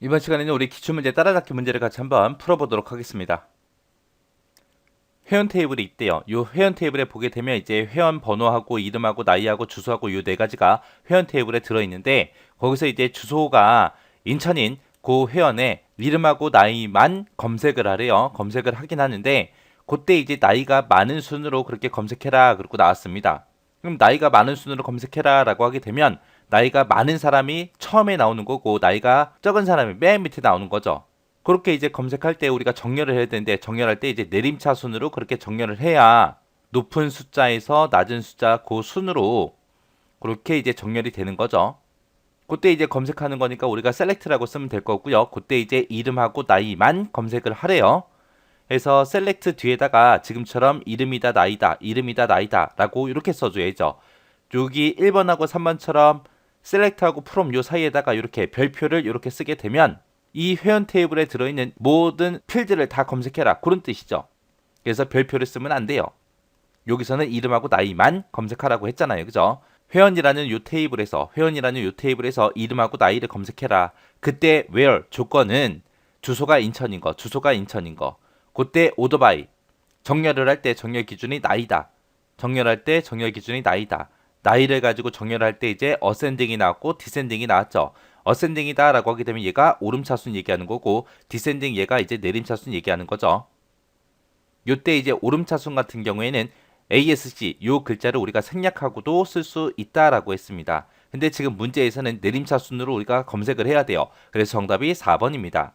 이번 시간에는 우리 기출문제 따라잡기 문제를 같이 한번 풀어보도록 하겠습니다. 회원 테이블이 있대요. 이 회원 테이블에 보게 되면 이제 회원 번호하고 이름하고 나이하고 주소하고 이 네 가지가 회원 테이블에 들어있는데 거기서 이제 주소가 인천인 그 회원의 이름하고 나이만 검색을 하래요. 검색을 하긴 하는데 그때 이제 나이가 많은 순으로 그렇게 검색해라 그러고 나왔습니다. 그럼 나이가 많은 순으로 검색해라 라고 하게 되면 나이가 많은 사람이 처음에 나오는 거고 나이가 적은 사람이 맨 밑에 나오는 거죠. 그렇게 이제 검색할 때 우리가 정렬을 해야 되는데 정렬할 때 이제 내림차 순으로 그렇게 정렬을 해야 높은 숫자에서 낮은 숫자 그 순으로 그렇게 이제 정렬이 되는 거죠. 그때 이제 검색하는 거니까 우리가 셀렉트라고 쓰면 될 거고요. 그때 이제 이름하고 나이만 검색을 하래요. 그래서 셀렉트 뒤에다가 지금처럼 이름이다 나이다 이름이다 나이다 라고 이렇게 써줘야죠. 여기 1번하고 3번처럼 셀렉트하고 프롬 요 사이에다가 이렇게 별표를 이렇게 쓰게 되면 이 회원 테이블에 들어있는 모든 필드를 다 검색해라 그런 뜻이죠. 그래서 별표를 쓰면 안 돼요. 여기서는 이름하고 나이만 검색하라고 했잖아요. 그죠? 회원이라는 요 테이블에서 회원이라는 요 테이블에서 이름하고 나이를 검색해라. 그때 where 조건은 주소가 인천인 거, 주소가 인천인 거. 그때 오토바이 정렬을 할 때 정렬 기준이 나이다. 정렬할 때 정렬 기준이 나이다. 나이를 가지고 정렬할 때 이제 어센딩이 나왔고 디센딩이 나왔죠. 어센딩이다라고 하게 되면 얘가 오름차순 얘기하는 거고 디센딩 얘가 이제 내림차순 얘기하는 거죠. 요때 이제 오름차순 같은 경우에는 ASC 요 글자를 우리가 생략하고도 쓸 수 있다라고 했습니다. 근데 지금 문제에서는 내림차순으로 우리가 검색을 해야 돼요. 그래서 정답이 4번입니다.